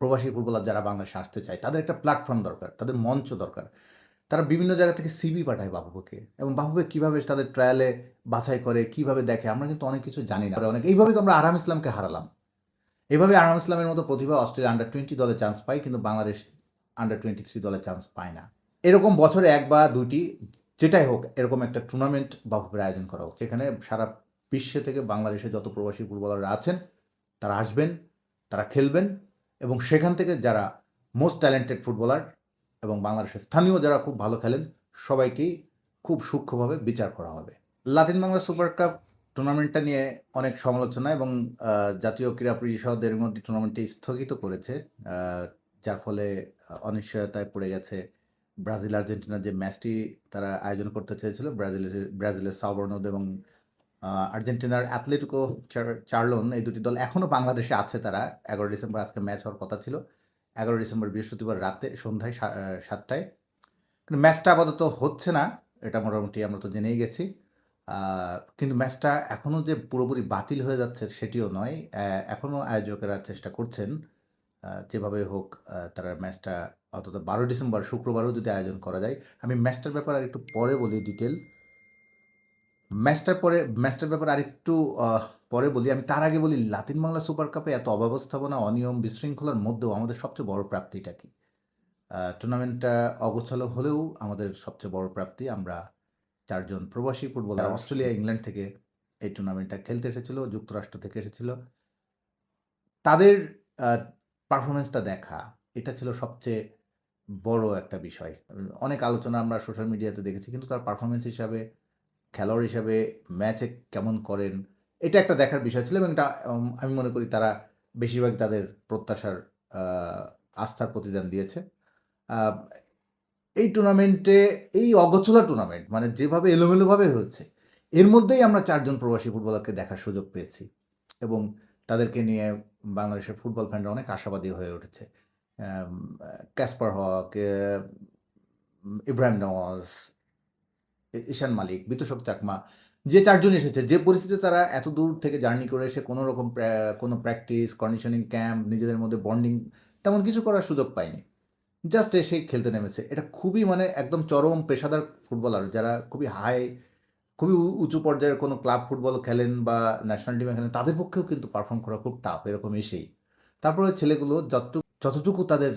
প্রবাসী ফুটবলার যারা বাংলাদেশে আসতে চায়, তাদের একটা প্ল্যাটফর্ম দরকার, তাদের মঞ্চ দরকার। তারা বিভিন্ন জায়গা থেকে সিবি পাঠায় বাবুকে এবং বাবুকে কীভাবে তাদের ট্রায়ালে বাছাই করে, কীভাবে দেখে, আমরা কিন্তু অনেক কিছু জানি না। অনেক, এইভাবে তো আমরা আরাম ইসলামকে হারালাম। এভাবে আরাম ইসলামের মতো প্রতিভা অস্ট্রেলিয়া আন্ডার টোয়েন্টি দলে চান্স পায়, কিন্তু বাংলাদেশ আন্ডার টোয়েন্টি থ্রি দলে চান্স পায় না। এরকম বছরে এক বা দুটি যেটাই হোক, এরকম একটা টুর্নামেন্ট বাফুফের আয়োজন করা হোক, যেখানে সারা বিশ্বে থেকে বাংলাদেশে যত প্রবাসী ফুটবলাররা আছেন, তারা আসবেন, তারা খেলবেন এবং সেখান থেকে যারা মোস্ট ট্যালেন্টেড ফুটবলার এবং বাংলাদেশের স্থানীয় যারা খুব ভালো খেলেন, সবাইকেই খুব সূক্ষ্মভাবে বিচার করা হবে। লাতিন বাংলা সুপার কাপ টুর্নামেন্টটা নিয়ে অনেক সমালোচনা এবং জাতীয় ক্রীড়া পরিষদ এর মধ্যে টুর্নামেন্টটি স্থগিত করেছে যার ফলে অনিশ্চয়তায় পড়ে গেছে ব্রাজিল আর্জেন্টিনার যে ম্যাচটি তারা আয়োজন করতে চেয়েছিল, ব্রাজিলের ব্রাজিলের সাবর্নদ এবং আর্জেন্টিনার অ্যাথলেটিকো চার- চার্লোন এই দুটি দল এখনও বাংলাদেশে আছে তারা। এগারো ডিসেম্বর আজকে ম্যাচ হওয়ার কথা ছিল। এগারো ডিসেম্বর বৃহস্পতিবার রাতে সন্ধ্যায় সাতটায়। কিন্তু ম্যাচটা আপাতত হচ্ছে না, এটা মোটামুটি আমরা তো জেনেই গেছি। কিন্তু ম্যাচটা এখনও যে পুরোপুরি বাতিল হয়ে যাচ্ছে সেটিও নয়। এখনও আয়োজকেরা চেষ্টা করছেন যেভাবে হোক তারা ম্যাচটা অন্তত বারো ডিসেম্বর, শুক্রবারও যদি আয়োজন করা যায়। আমি ম্যাচটার ব্যাপারে আর একটু পরে বলি ডিটেল। ম্যাচটার পরে ম্যাচটার ব্যাপারে আরেকটু পরে বলি। আমি তার আগে বলি লাতিন বাংলা সুপার কাপে এত অব্যবস্থাপনা অনিয়ম বিশৃঙ্খলার মধ্যেও আমাদের সবচেয়ে বড় প্রাপ্তিটা কি? টুর্নামেন্টটা অগোছালো হলেও আমাদের সবচেয়ে বড় প্রাপ্তি আমরা চারজন প্রবাসী ফুটবলার অস্ট্রেলিয়া ইংল্যান্ড থেকে এই টুর্নামেন্টটা খেলতে এসেছিল যুক্তরাষ্ট্র থেকে এসেছিল। তাদের পারফরমেন্সটা দেখা এটা ছিল সবচেয়ে বড় একটা বিষয়। অনেক আলোচনা আমরা সোশ্যাল মিডিয়াতে দেখেছি কিন্তু তার পারফরমেন্স হিসাবে খেলোয়াড় হিসাবে ম্যাচে কেমন করেন? এটা একটা দেখার বিষয় ছিল এবং এটা আমি মনে করি তারা বেশিরভাগ তাদের প্রত্যাশার আস্থার প্রতিদান দিয়েছে। এই টুর্নামেন্টে এই অগোছলা টুর্নামেন্ট মানে যেভাবে এলোমেলোভাবে হয়েছে, এর মধ্যেই আমরা চারজন প্রবাসী ফুটবলারকে দেখার সুযোগ পেয়েছি এবং তাদেরকে নিয়ে বাংলাদেশের ফুটবল ফ্যানরা অনেক আশাবাদী হয়ে উঠেছে। ক্যাসপার হক ইব্রাহিম নওয়াজ ঈশান মালিক বিতোষক চাকমা, যে চারজন এসেছে, যে পরিস্থিতিতে তারা এত দূর থেকে জার্নি করে এসে কোনো রকম কোনো প্র্যাকটিস কন্ডিশনিং ক্যাম্প নিজেদের মধ্যে বন্ডিং তেমন কিছু করার সুযোগ পায়নি। জাস্ট এসে খেলতে নেমেছে। এটা খুবই মানে একদম চরম পেশাদার ফুটবলার, যারা খুবই হাই খুবই উঁচু পর্যায়ের কোনো ক্লাব ফুটবল খেলেন বা ন্যাশনাল টিমে খেলেন, তাদের পক্ষেও কিন্তু পারফর্ম করা খুব টাফ এরকম এসেই। তারপরে ছেলেগুলো যতটুকু যতটুকু তাদের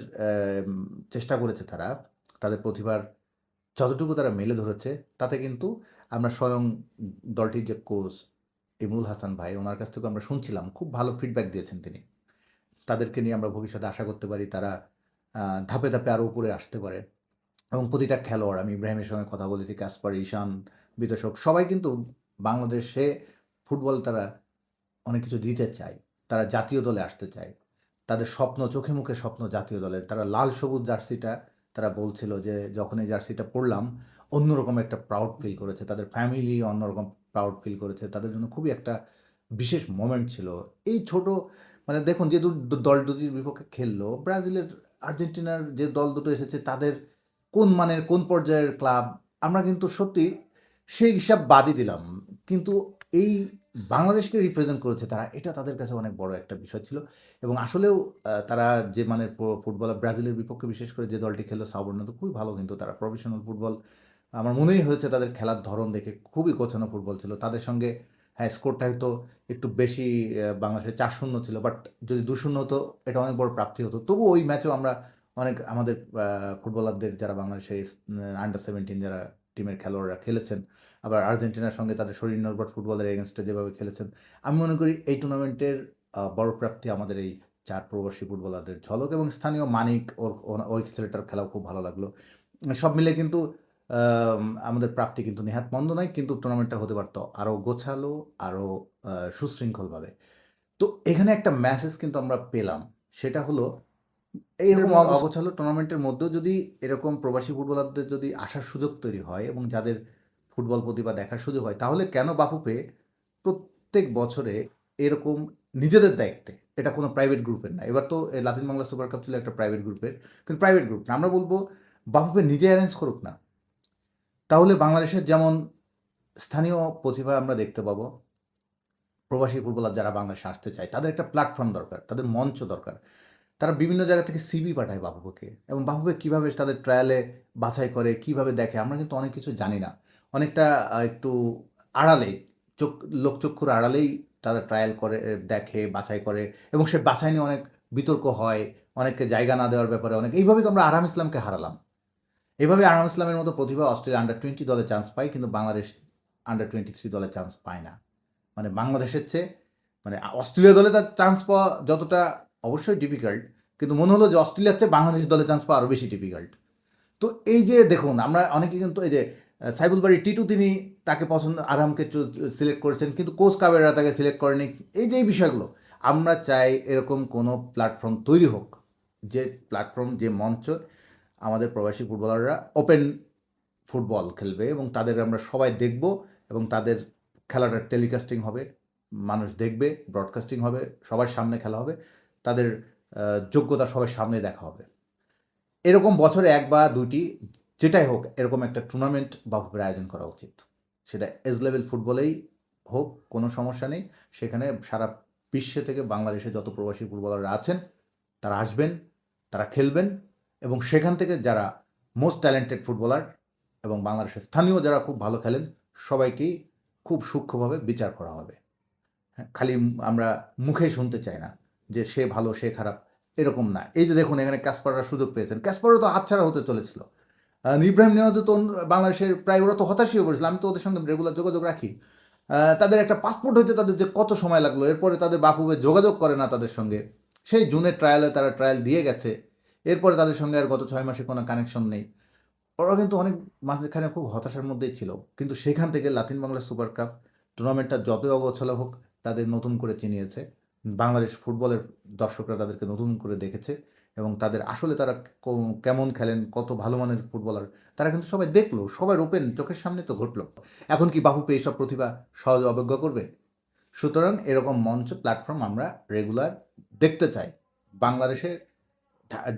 চেষ্টা করেছে তারা, তাদের প্রতিভার যতটুকু তারা মেলে ধরেছে, তাতে কিন্তু আমরা স্বয়ং দলটির যে কোচ ইমরুল হাসান ভাই, ওনার কাছ থেকে আমরা শুনছিলাম, খুব ভালো ফিডব্যাক দিয়েছেন তিনি। তাদেরকে নিয়ে আমরা ভবিষ্যতে আশা করতে পারি তারা ধাপে ধাপে আরও উপরে আসতে পারে। এবং প্রতিটা খেলোয়াড়, আমি ইব্রাহিমের সঙ্গে কথা বলেছি, কাসপার, ঈশান, বিতোষক, সবাই কিন্তু বাংলাদেশে ফুটবল তারা অনেক কিছু দিতে চায়। তারা জাতীয় দলে আসতে চায়। তাদের স্বপ্ন, চোখে মুখে স্বপ্ন জাতীয় দলের। তারা লাল সবুজ জার্সিটা তারা বলছিল যে, যখন এই জার্সিটা পরলাম, অন্যরকম একটা প্রাউড ফিল করেছে। তাদের ফ্যামিলি অন্যরকম প্রাউড ফিল করেছে। তাদের জন্য খুবই একটা বিশেষ মোমেন্ট ছিল। এই ছোট মানে দেখুন, যে দল দুটির বিপক্ষে খেললো, ব্রাজিলের আর্জেন্টিনার যে দল দুটো এসেছে, তাদের কোন মানের, কোন পর্যায়ের ক্লাব আমরা কিন্তু সত্যি সেই হিসাব বাদই দিলাম। কিন্তু এই বাংলাদেশকে রিপ্রেজেন্ট করেছে তারা, এটা তাদের কাছে অনেক বড় একটা বিষয় ছিল। এবং আসলেও তারা যে মানের ফুটবলার ব্রাজিলের বিপক্ষে বিশেষ করে যে দলটি সাবর্ণ তো খুবই ভালো কিন্তু তারা প্রফেশনাল ফুটবল আমার মনেই হয়েছে তাদের খেলার ধরন দেখে খুবই গোছানো ফুটবল ছিল। তাদের সঙ্গে হ্যাঁ স্কোরটা হয়তো একটু বেশি বাংলাদেশের চার শূন্য ছিল বাট যদি দু শূন্য হতো, এটা অনেক বড় প্রাপ্তি হতো। তবু ওই ম্যাচেও আমরা অনেক আমাদের ফুটবলারদের যারা বাংলাদেশের আন্ডার সেভেন্টিন যারা টিমের খেলোয়াড়রা খেলেছেন আবার আর্জেন্টিনার সঙ্গে তাদের শরীর নির্ভর ফুটবলের এগেনস্টে যেভাবে খেলেছেন আমি মনে করি এই টুর্নামেন্টের বড় প্রাপ্তি আমাদের এই চার প্রবাসী ফুটবলারদের ঝলক এবং স্থানীয় মানিক ওর ওই ছেলেটার খেলাও খুব ভালো লাগল। সব মিলে কিন্তু আম, আমাদের প্রাপ্তি কিন্তু নেহাত মন্দ নয় কিন্তু টুর্নামেন্টটা হতে পারতো আরও গোছালো আরও সুশৃঙ্খলভাবে। তো এখানে একটা মেসেজ কিন্তু আমরা পেলাম সেটা হলো এইরকম অগোছালো টুর্নামেন্টের মধ্যেও যদি এরকম প্রবাসী ফুটবলারদের যদি আসার সুযোগ তৈরি হয় এবং যাদের ফুটবল প্রতিভা দেখার সুযোগ হয়, তাহলে কেন বাফুপে প্রত্যেক বছরে এরকম নিজেদের দায়িত্বে? এটা কোনো প্রাইভেট গ্রুপের না। এবার তো লাতিন বাংলা সুপার কাপ ছিল একটা প্রাইভেট গ্রুপের কিন্তু প্রাইভেট গ্রুপ না। আমরা বলব বাফুপে নিজে অ্যারেঞ্জ করুক না। তাহলে বাংলাদেশের যেমন স্থানীয় প্রতিভা আমরা দেখতে পাবো, প্রবাসী ফুটবলার যারা বাংলাদেশে আসতে চায়, তাদের একটা প্ল্যাটফর্ম দরকার, তাদের মঞ্চ দরকার। তারা বিভিন্ন জায়গা থেকে সিবি পাঠায় বাফুফেকে, এবং বাফুফে কীভাবে তাদের ট্রায়ালে বাছাই করে, কীভাবে দেখে, আমরা কিন্তু অনেক কিছু জানি না। অনেকটা একটু আড়ালে, চোখ, লোকচক্ষুর আড়ালেই তারা ট্রায়াল করে দেখে, বাছাই করে এবং সে বাছাই নিয়ে অনেক বিতর্ক হয়, অনেককে জায়গা না দেওয়ার ব্যাপারে অনেক। এইভাবে তো আমরা আরাম ইসলামকে হারালাম। এভাবে আরাম ইসলামের মতো প্রতিভা অস্ট্রেলিয়া আন্ডার টোয়েন্টি দলে চান্স পায়, কিন্তু বাংলাদেশ আন্ডার টোয়েন্টি থ্রি দলে চান্স পায় না। মানে বাংলাদেশের চেয়ে মানে অস্ট্রেলিয়া দলে তার চান্স পাওয়া যতটা অবশ্যই ডিফিকাল্ট কিন্তু মনে হলো যে অস্ট্রেলিয়ার চেয়ে বাংলাদেশ দলে চান্স পাওয়া আরও বেশি ডিফিকাল্ট তো এই যে দেখুন, আমরা অনেকে কিন্তু এই যে সাইবুল বাড়ি টিটু তিনি তাকে পছন্দ, আরামকে সিলেক্ট করেছেন, কিন্তু কোচ কাবেরা তাকে সিলেক্ট করেনি। এই যে বিষয়গুলো, আমরা চাই এরকম কোনো প্ল্যাটফর্ম তৈরি হোক, যে প্ল্যাটফর্ম যে মঞ্চ আমাদের প্রবাসী ফুটবলাররা ওপেন ফুটবল খেলবে এবং তাদের আমরা সবাই দেখব এবং তাদের খেলাটা টেলিকাস্টিং হবে, মানুষ দেখবে ব্রডকাস্টিং হবে, সবার সামনে খেলা হবে, তাদের যোগ্যতা সবার সামনে দেখা হবে। এরকম বছরে এক বা দুটি যেটাই হোক, এরকম একটা টুর্নামেন্ট বাফুফের আয়োজন করা উচিত। সেটা এজ লেভেল ফুটবলেই হোক, কোনো সমস্যা নেই। সেখানে সারা বিশ্বে থেকে বাংলাদেশে যত প্রবাসী ফুটবলাররা আছেন, তারা আসবেন, তারা খেলবেন এবং সেখান থেকে যারা মোস্ট ট্যালেন্টেড ফুটবলার এবং বাংলাদেশের স্থানীয় যারা খুব ভালো খেলেন, সবাইকেই খুব সূক্ষ্মভাবে বিচার করা হবে। হ্যাঁ খালি আমরা মুখে শুনতে চাই না যে সে ভালো, সে খারাপ, এরকম না। এই যে দেখুন, এখানে ক্যাসপাররা সুযোগ পেয়েছেন। ক্যাসপারও তো হাতছাড়া হতে চলেছিল। ইব্রাহিম নেওয়াজ তো বাংলাদেশের প্রায় ওরা তো হতাশই হয়ে পড়েছিল। আমি তো ওদের সঙ্গে রেগুলার যোগাযোগ রাখি। তাদের একটা পাসপোর্ট হইতে তাদের যে কত সময় লাগল, এরপরে তাদের বাপুবে যোগাযোগ করে না তাদের সঙ্গে। সেই জুনের ট্রায়ালে তারা ট্রায়াল দিয়ে গেছে। এরপরে তাদের সঙ্গে আর গত ছয় মাসে কোনো কানেকশন নেই। ওরা কিন্তু অনেক মাঝখানে খুব হতাশার মধ্যেই ছিল। কিন্তু সেখান থেকে লাতিন বাংলা সুপার কাপ টুর্নামেন্টটা যতই অগোছালো হোক, তাদের নতুন করে চিনিয়েছে। বাংলাদেশ ফুটবলের দর্শকরা তাদেরকে নতুন করে দেখেছে। এবং তাদের আসলে তারা কেমন খেলেন, কত ভালো মানের ফুটবলার, তারা কিন্তু সবাই দেখল, সবাই ওপেন চোখের সামনে তো ঘটলো। এখন কি বাপু পেয়ে এইসব প্রতিভা সহজে অবজ্ঞা করবে? সুতরাং এরকম মঞ্চ প্ল্যাটফর্ম আমরা রেগুলার দেখতে চাই। বাংলাদেশে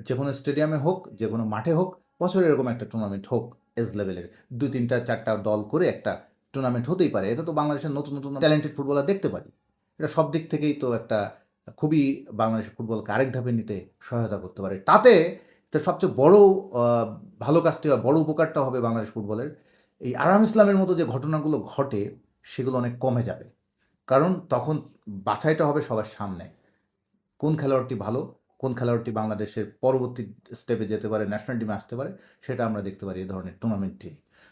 যে কোনো স্টেডিয়ামে হোক, যে কোনো মাঠে হোক, বছরে এরকম একটা টুর্নামেন্ট হোক এজ লেভেলের দুই তিনটা, চারটা দল করে একটা টুর্নামেন্ট হতেই পারে। এতে তো বাংলাদেশের নতুন নতুন ট্যালেন্টেড ফুটবলার দেখতে পারি। এটা সব দিক থেকেই তো একটা খুবই বাংলাদেশের ফুটবলকে আরেক ধাপে নিতে সহায়তা করতে পারে। তাতে তার সবচেয়ে বড় ভালো কাজটি বা বড় উপকারটা হবে বাংলাদেশ ফুটবলের। এই আরাম ইসলামের মতো যে ঘটনাগুলো ঘটে, সেগুলো অনেক কমে যাবে। কারণ তখন বাছাইটা হবে সবার সামনে। কোন খেলোয়াড়টি ভালো, কোন খেলোয়াড়টি বাংলাদেশের পরবর্তী স্টেপে যেতে পারে ন্যাশনাল টিমে আসতে পারে, সেটা আমরা দেখতে পারি এই ধরনের টুর্নামেন্টটি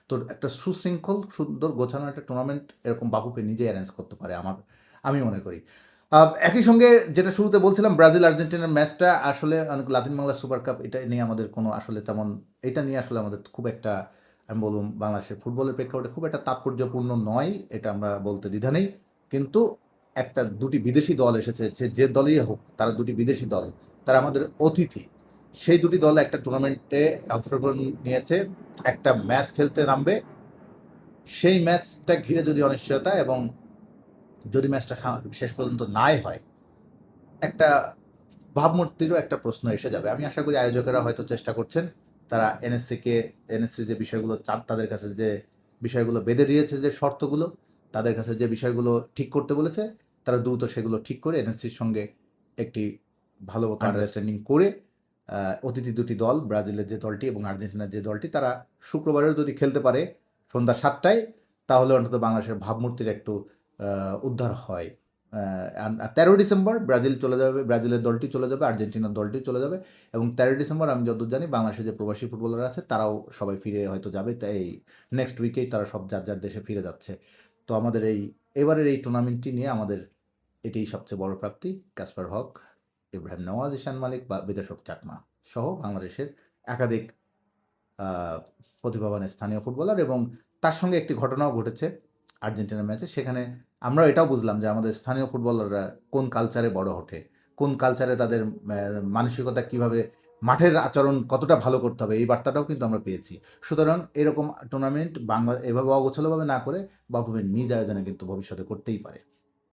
তো একটা সুশৃঙ্খল, সুন্দর গোছানো একটা টুর্নামেন্ট এরকম বাপুপে নিজে অ্যারেঞ্জ করতে পারে আমার, আমি মনে করি। একই সঙ্গে যেটা শুরুতে বলছিলাম, ব্রাজিল, আর্জেন্টিনার ম্যাচটা আসলে অনেক লাতিন বাংলা সুপার কাপ, এটা নিয়ে আমাদের কোনো আসলে তেমন, এটা নিয়ে আসলে আমাদের খুব একটা, আমি বলুন বাংলাদেশের ফুটবলের প্রেক্ষাপটে খুব একটা তাৎপর্যপূর্ণ নয়, এটা আমরা বলতে দ্বিধা নেই। কিন্তু একটা দুটি বিদেশি দল এসেছে, যে যে দলই হোক, তারা দুটি বিদেশি দল, তারা আমাদের অতিথি। সেই দুটি দল একটা টুর্নামেন্টে অংশগ্রহণ নিয়েছে, একটা ম্যাচ খেলতে নামবে। সেই ম্যাচটা ঘিরে যদি অনিশ্চয়তা এবং যদি ম্যাচটা শেষ পর্যন্ত নাই হয় একটা ভাবমূর্তিরও একটা প্রশ্ন এসে যাবে। আমি আশা করি আয়োজকেরা হয়তো চেষ্টা করছেন তারা এনএসসিকে এনএসসি যে বিষয়গুলো চাপ তাদের কাছে যে বিষয়গুলো বেঁধে দিয়েছে যে শর্তগুলো তাদের কাছে যে বিষয়গুলো ঠিক করতে বলেছে তারা দ্রুত সেগুলো ঠিক করে এনএসসির সঙ্গে একটি ভালো আন্ডারস্ট্যান্ডিং করে অতিথি দুটি দল ব্রাজিলের যে দলটি এবং আর্জেন্টিনার যে দলটি তারা শুক্রবারেও যদি খেলতে পারে সন্ধ্যা সাতটায় তাহলে অন্তত বাংলাদেশের ভাবমূর্তির একটু উদ্ধার হয়। তেরো ডিসেম্বর ব্রাজিল চলে যাবে ব্রাজিলের দলটি চলে যাবে আর্জেন্টিনার দলটি চলে যাবে। এবং তেরো ডিসেম্বর আমি যতদূর জানি বাংলাদেশে যে প্রবাসী ফুটবলার আছে তারাও সবাই ফিরে হয়তো যাবে। তাই নেক্সট উইকেই তারা সব যার যার দেশে ফিরে যাচ্ছে। তো আমাদের এই এবারের এই টুর্নামেন্টটি নিয়ে আমাদের এটাই সবচেয়ে বড় প্রাপ্তি। কাসপার হক ইব্রাহিম নওয়াজ ইশান মালিক বা বিদেশক চাকমা সহ বাংলাদেশের একাধিক আহ, প্রতিভাবান স্থানীয় ফুটবলার। এবং তার সঙ্গে একটি ঘটনাও ঘটেছে। আর্জেন্টিনার ম্যাচে, সেখানে আমরা এটাও বুঝলাম যে আমাদের স্থানীয় ফুটবলাররা কোন কালচারে বড় ওঠে, কোন কালচারে তাদের মানসিকতা কীভাবে মাঠের আচরণ কতটা ভালো করতে হবে, এই বার্তাটাও কিন্তু আমরা পেয়েছি। সুতরাং এরকম টুর্নামেন্ট বাংলা, এভাবে অগোছালোভাবে না করে বাফুফের নিজ আয়োজনে কিন্তু ভবিষ্যতে করতেই পারে।